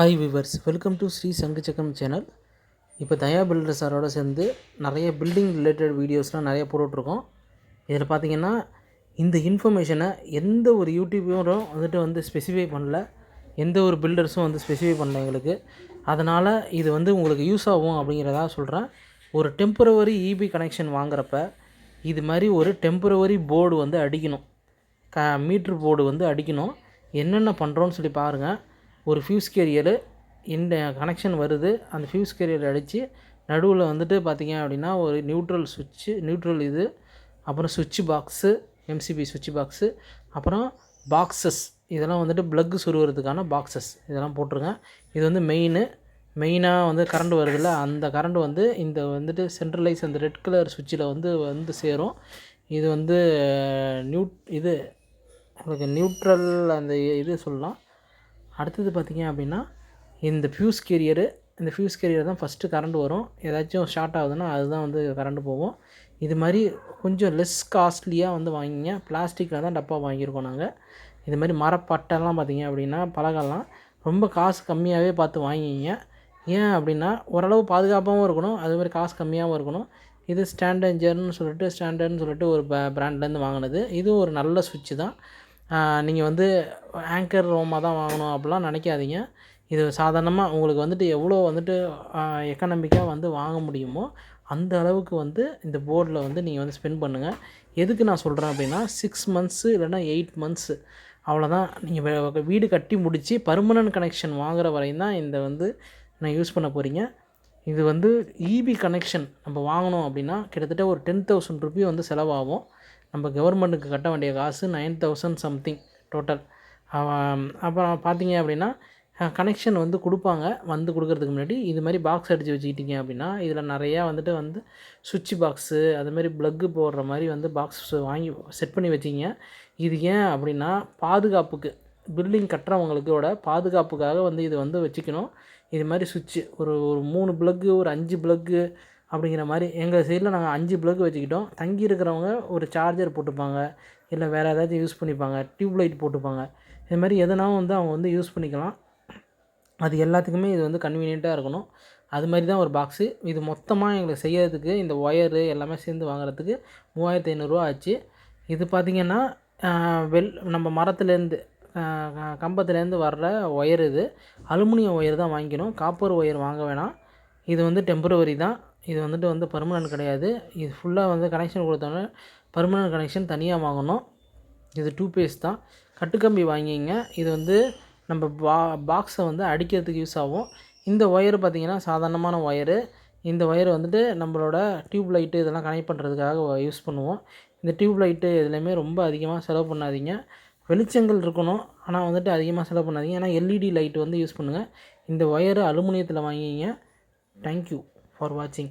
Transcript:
Hi viewers welcome to Sri சங்குச்சக்கம் channel இப்போ தயா filter சாரோட சேர்ந்து நிறைய பில்டிங் ரிலேட்டட் வீடியோஸ்லாம் நிறைய போட்டுட்ருக்கோம். இதில் பார்த்தீங்கன்னா இந்த இன்ஃபர்மேஷனை எந்த ஒரு யூடியூபரும் வந்துட்டு வந்து ஸ்பெசிஃபை பண்ணல. எந்த ஒரு பில்டர்ஸும் வந்து ஸ்பெசிஃபை பண்ணல எங்களுக்கு. அதனால் இது வந்து உங்களுக்கு யூஸ் ஆகும் அப்படிங்கிறதா சொல்கிறேன் ஒரு டெம்பரவரி இபி கனெக்ஷன் வாங்குறப்ப இது மாதிரி ஒரு டெம்பரவரி போர்டு வந்து அடிக்கணும். க மீட்ரு போர்டு வந்து அடிக்கணும். என்னென்ன பண்ணுறோன்னு சொல்லி பாருங்கள் ஒரு ஃபியூஸ் கேரியரு இந்த கனெக்ஷன் வருது அந்த ஃபியூஸ் கேரியர் அடித்து நடுவில் வந்துட்டு பார்த்தீங்க அப்படின்னா ஒரு நியூட்ரல் சுவிட்சு நியூட்ரல் இது அப்புறம் சுவிட்ச் பாக்ஸு எம்சிபி சுவிட்ச் பாக்ஸு அப்புறம் பாக்ஸஸ் இதெல்லாம் வந்துட்டு ப்ளக்கு சுருவுறதுக்கான பாக்ஸஸ் இதெல்லாம் போட்டிருங்க இது வந்து மெயினு மெயினாக வந்து கரண்ட் வருதுல்ல அந்த கரண்ட் வந்து இந்த வந்துட்டு சென்ட்ரலைஸ் அந்த ரெட் கலர் சுவிட்சில் வந்து வந்து சேரும். இது வந்து நியூட் இது உங்களுக்கு நியூட்ரல் அந்த இது சொல்லலாம். அடுத்தது பார்த்திங்க அப்படின்னா இந்த ஃபியூஸ் கேரியரு இந்த ஃபியூஸ் கேரியர் தான் ஃபஸ்ட்டு கரண்ட் வரும். ஏதாச்சும் ஷார்ட் ஆகுதுன்னா அதுதான் வந்து கரண்ட் போகும். இது மாதிரி கொஞ்சம் லெஸ் காஸ்ட்லியாக வந்து வாங்கிங்க. பிளாஸ்டிக்கில் தான் டப்பா வாங்கியிருக்கோம் நாங்கள் இது மாதிரி மரப்பட்டெல்லாம் பார்த்திங்க அப்படின்னா பலகெல்லாம் ரொம்ப காசு கம்மியாகவே பார்த்து வாங்கிங்க. ஏன் அப்படின்னா ஓரளவு பாதுகாப்பாகவும் இருக்கணும். அது மாதிரி காசு கம்மியாகவும் இருக்கணும். இது ஸ்டாண்டர்ஜர்னு சொல்லிட்டு ஸ்டாண்டர்ட்னு சொல்லிட்டு ஒரு ப்ராண்ட்லேருந்து வாங்கினது. இதுவும் ஒரு நல்ல சுவிட்சு தான். நீங்கள் வந்து ஆங்கர் ரோமாக தான் வாங்கணும் அப்படிலாம் நினைக்காதீங்க. இது சாதாரணமாக உங்களுக்கு வந்துட்டு எவ்வளோ வந்துட்டு எக்கனாமிக்காக வந்து வாங்க முடியுமோ அந்த அளவுக்கு வந்து இந்த போர்டில் வந்து நீங்கள் வந்து ஸ்பெண்ட் பண்ணுங்கள் எதுக்கு நான் சொல்கிறேன் அப்படின்னா சிக்ஸ் மந்த்ஸு இல்லைனா எயிட் மந்த்ஸு அவ்வளோதான் நீங்கள் வீடு கட்டி முடித்து பர்மனன்ட் கனெக்ஷன் வாங்குகிற வரையும் தான் இந்த வந்து நான் யூஸ் பண்ண போகிறீங்க இது வந்து இபி கனெக்ஷன் நம்ம வாங்கணும் அப்படின்னா கிட்டத்தட்ட ஒரு டென் தௌசண்ட் ருபி வந்து செலவாகும். நம்ம கவர்மெண்ட்டுக்கு கட்ட வேண்டிய காசு நைன் தௌசண்ட் சம்திங் டோட்டல் அப்புறம் பார்த்தீங்க அப்படின்னா கனெக்ஷன் வந்து கொடுப்பாங்க. வந்து கொடுக்கறதுக்கு முன்னாடி இது மாதிரி பாக்ஸ் அடித்து வச்சுக்கிட்டீங்க அப்படின்னா இதில் நிறையா வந்துட்டு வந்து சுவிட்ச் பாக்ஸு அதுமாதிரி ப்ளக்கு போடுற மாதிரி வந்து பாக்ஸ் வாங்கி செட் பண்ணி வச்சிங்க. இது ஏன் அப்படின்னா பாதுகாப்புக்கு பில்டிங் கட்டுறவங்களுக்கோட பாதுகாப்புக்காக வந்து இது வந்து வச்சுக்கணும். இது மாதிரி சுவிட்சு ஒரு ஒரு மூணு ப்ளக்கு ஒரு அஞ்சு ப்ளக்கு அப்படிங்கிற மாதிரி எங்கள் சைடில் நாங்கள் அஞ்சு ப்ளக் வச்சுக்கிட்டோம். தங்கி இருக்கிறவங்க ஒரு சார்ஜர் போட்டுப்பாங்க. இல்லை வேறு ஏதாச்சும் யூஸ் பண்ணிப்பாங்க. டியூப் லைட் போட்டுப்பாங்க. இது மாதிரி எதனாலும் வந்து அவங்க வந்து யூஸ் பண்ணிக்கலாம். அது எல்லாத்துக்குமே இது வந்து கன்வீனியண்ட்டாக இருக்கணும். அது மாதிரி தான் ஒரு பாக்ஸு இது மொத்தமாக எங்களுக்கு செய்கிறதுக்கு இந்த ஒயரு எல்லாமே சேர்ந்து வாங்குறதுக்கு மூவாயிரத்து ஐநூறுரூவா ஆச்சு. இது பார்த்திங்கன்னா வெல் நம்ம மரத்துலேருந்து கம்பத்துலேருந்து வர்ற ஒயர் இது. அலுமினியம் ஒயர் தான் வாங்கிக்கணும். காப்பர் ஒயர் வாங்க வேணாம். இது வந்து டெம்பரவரி தான். இது வந்துட்டு வந்து பர்மனன்ட் கிடையாது. இது ஃபுல்லாக வந்து கனெக்ஷன் கொடுத்தோன்னே பர்மனன்ட் கனெக்ஷன் தனியாக வாங்கணும். இது டூ பேஸ் தான். கட்டுக்கம்பி வாங்கிங்க இது வந்து நம்ம பா பாக்ஸை வந்து அடிக்கிறதுக்கு யூஸ் ஆகும். இந்த ஒயரு பார்த்திங்கன்னா சாதாரணமான ஒயரு. இந்த ஒயர் வந்துட்டு நம்மளோட டியூப் லைட்டு இதெல்லாம் கனெக்ட் பண்ணுறதுக்காக யூஸ் பண்ணுவோம். இந்த டியூப் லைட்டு இதுலேயுமே ரொம்ப அதிகமாக செலவு பண்ணாதீங்க. வெளிச்சங்கள் இருக்கணும். ஆனால் வந்துட்டு அதிகமாக செலவு பண்ணாதீங்க. ஏன்னா எல்இடி லைட் வந்து யூஸ் பண்ணுங்கள் இந்த ஒயரு அலுமினியத்தில் வாங்கிங்க தேங்க்யூ ஃபார் வாட்சிங்